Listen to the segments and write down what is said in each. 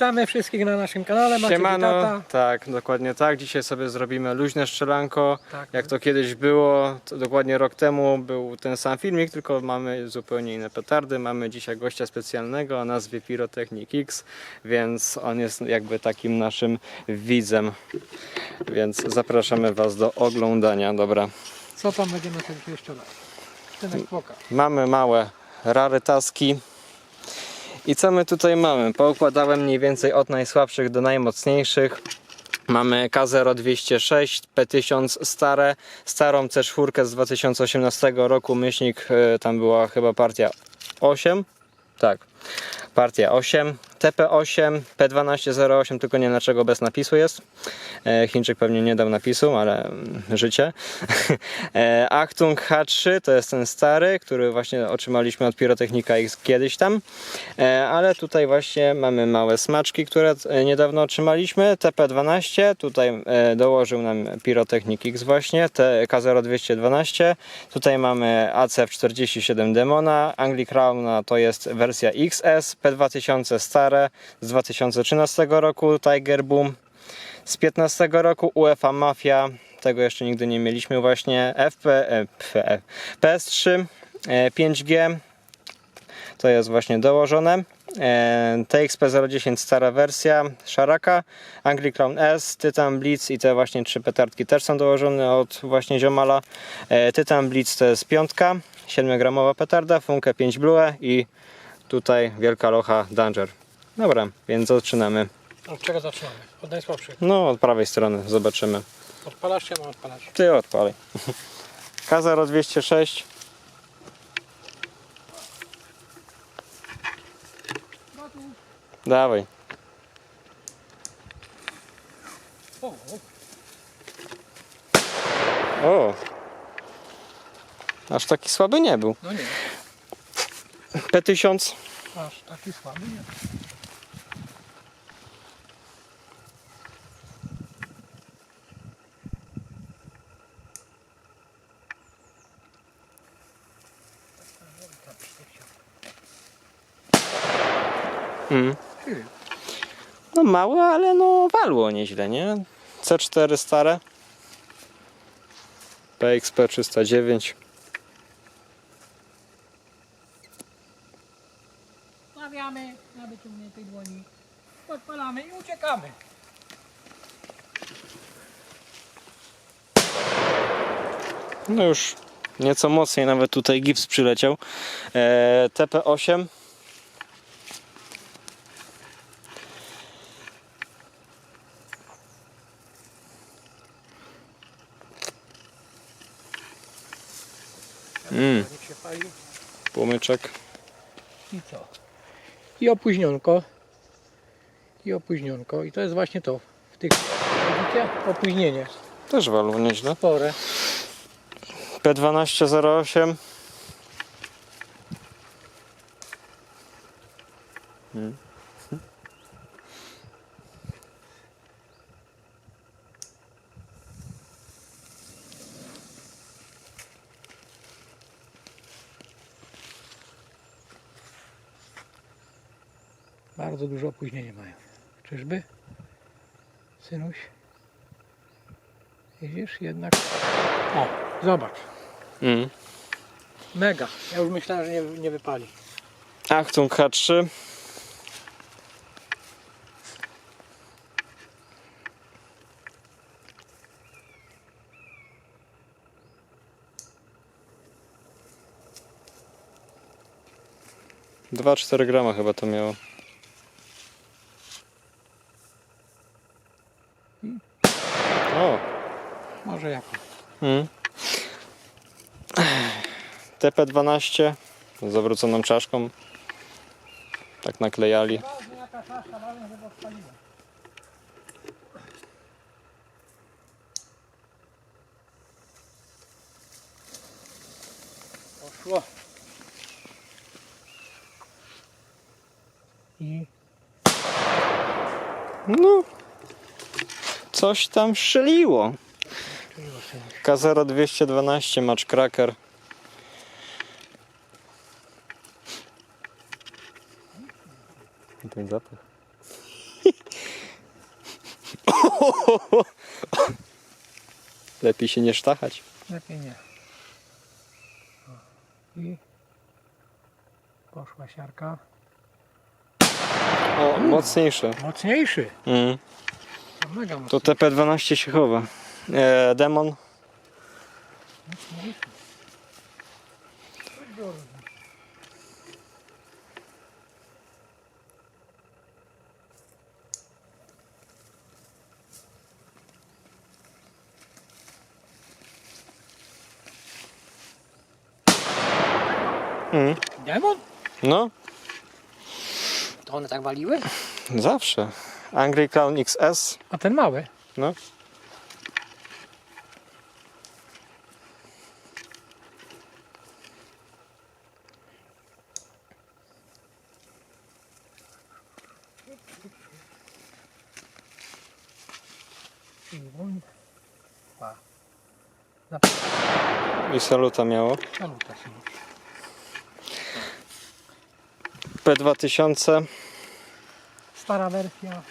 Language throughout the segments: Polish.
Witamy wszystkich na naszym kanale. Macie Siemano, tak, dokładnie tak. Dzisiaj sobie zrobimy luźne strzelanko. Tak. Jak to kiedyś było, to dokładnie rok temu był ten sam filmik, tylko mamy zupełnie inne petardy. Mamy dzisiaj gościa specjalnego o nazwie Pyrotechnik X, więc on jest jakby takim naszym widzem. Więc zapraszamy Was do oglądania. Dobra. Co tam będziemy sobie jeszcze pokaż. Mamy małe rarytaski. I co my tutaj mamy? Poukładałem mniej więcej od najsłabszych do najmocniejszych. Mamy K0206, P1000 stare, starą C4 z 2018 roku, myślnik, e, tam była chyba partia 8, tak, partia 8, TP8, P1208, tylko nie dlaczego bez napisu jest. E, Chińczyk pewnie nie dał napisu, ale mm, życie. E, Achtung H3 to jest ten stary, który właśnie otrzymaliśmy od Pirotechnika X kiedyś tam. E, Ale tutaj właśnie mamy małe smaczki, które niedawno otrzymaliśmy. TP12, tutaj dołożył nam Pirotechnik X właśnie, te K0212. Tutaj mamy ACF47 Demona, Angli Crown to jest wersja XS, P2000 z 2013 roku, Tiger Boom z 15 roku, UEFA Mafia, tego jeszcze nigdy nie mieliśmy właśnie, FP, e, P- e, PS3, e, 5G, to jest właśnie dołożone. E, TXP010 stara wersja Sharaka, Angry Crown S, Titan Blitz i te właśnie trzy petardki też są dołożone od właśnie Ziomala. E, Titan Blitz to jest piątka, 7-gramowa petarda, Funke 5 Blue i tutaj wielka locha Danger. Dobra, więc zaczynamy. Od czego zaczynamy? Od najsłabszych. No, od prawej strony zobaczymy. Odpalasz czy ja mam odpalać? Ty odpalaj. K0206. Dawaj. O, O. Aż taki słaby nie był. no nie. P1000. Aż taki słaby nie. Mm. No małe, ale no walło nieźle, nie? C4 stare. PXP 309. Stawiamy na wyciągniętej dłoni. Odpalamy i uciekamy. No już nieco mocniej nawet tutaj gips przyleciał. E, TP8. Mm. Jak się pali. Płomyczek. I co? I opóźnionko. I opóźnionko. I to jest właśnie to. W tych widzicie? Opóźnienie. Też walło nieźle. Spore. P1208. Mm. Bardzo duże opóźnienie mają. Czyżby? Synuś? Widzisz? Jednak... O, zobacz. Mm. Mega. Ja już myślałem, że nie, nie wypali. Achtung H3. Dwa, cztery grama chyba to miało. O, Może jak. mm. TP12 z zawróconą czaszką. Tak naklejali. Poszło. I No, coś tam strzeliło. czyniło synuś. K0212 Match Cracker. Lepiej się nie sztachać. Lepiej nie. I poszła siarka. O, mocniejsze. Mocniejszy. Mm. To mega mocny. To TP12 się chowa. E, demon. Mocniejszy. Mm. Demon? No, To one tak waliły? zawsze. Angry Clown XS. A ten mały? No. I saluta miało. saluta się. P2000. Stara wersja.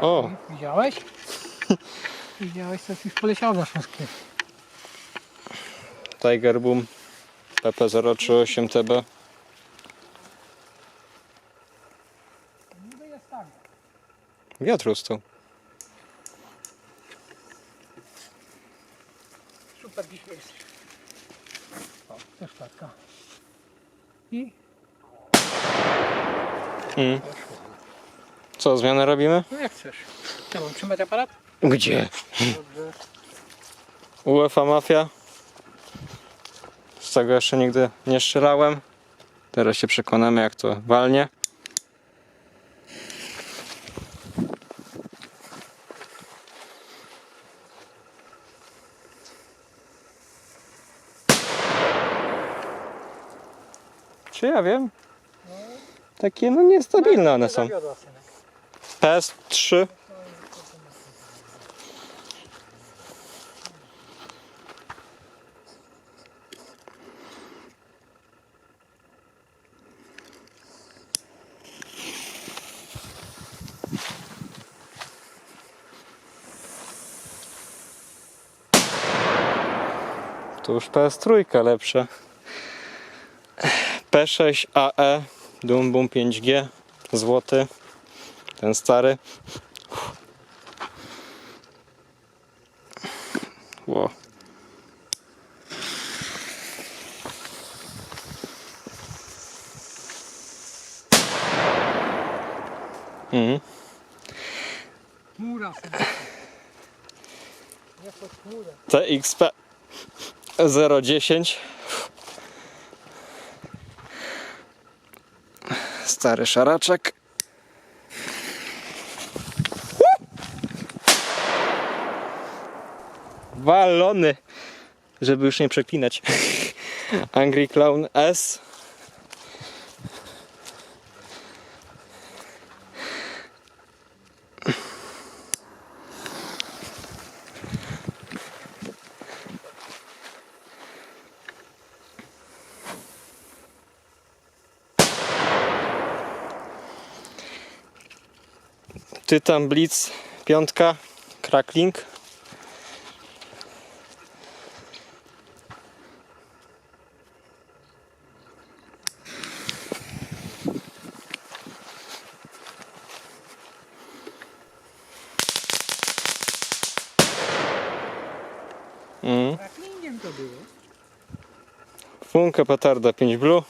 O, Widziałeś? Widziałeś, co już poleciało śląskie. Tiger Boom. PP038 TB. Niby jest tak. Wiatr ustał. Super dziś jest. O, też. I Mm. Co, zmianę robimy? no jak chcesz. Ja mam trzymać aparat? Gdzie? Dobrze. UEFA Mafia. Z tego jeszcze nigdy nie strzelałem. Teraz się przekonamy jak to walnie. Czy ja wiem? Takie no niestabilne one są. Zawiodła synek. PS3 To już PS3 lepsze. P6 AE Doom Boom 5G złoty. Ten stary. Ło. Mhm. TXP 010 Stary szaraczek. Walony Żeby już nie przeklinać Angry Clown S Tytan Blitz piątka Crackling mm. Funkę petarda 5 blue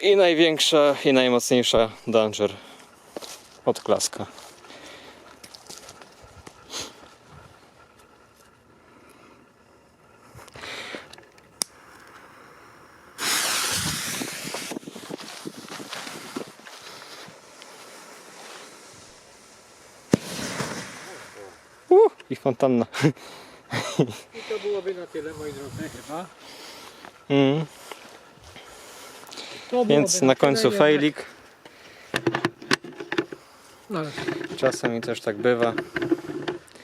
I największa i najmocniejsza Danger od klaska. Uh, I fontanna. I to byłoby na tyle, moi drodzy, chyba. Mm. To Więc byłoby na końcu fejlik. No, ale Czasami też tak bywa.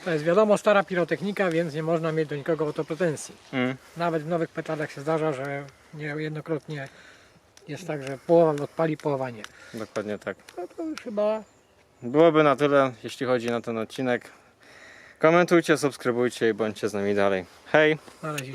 to jest wiadomo stara pirotechnika, więc nie można mieć do nikogo o to pretensji. Mm. Nawet w nowych petardach się zdarza, że niejednokrotnie jest tak, że połowa odpali, połowa nie. Dokładnie tak. No to już chyba Byłoby na tyle, jeśli chodzi na ten odcinek. Komentujcie, subskrybujcie i bądźcie z nami dalej. Hej! na razie.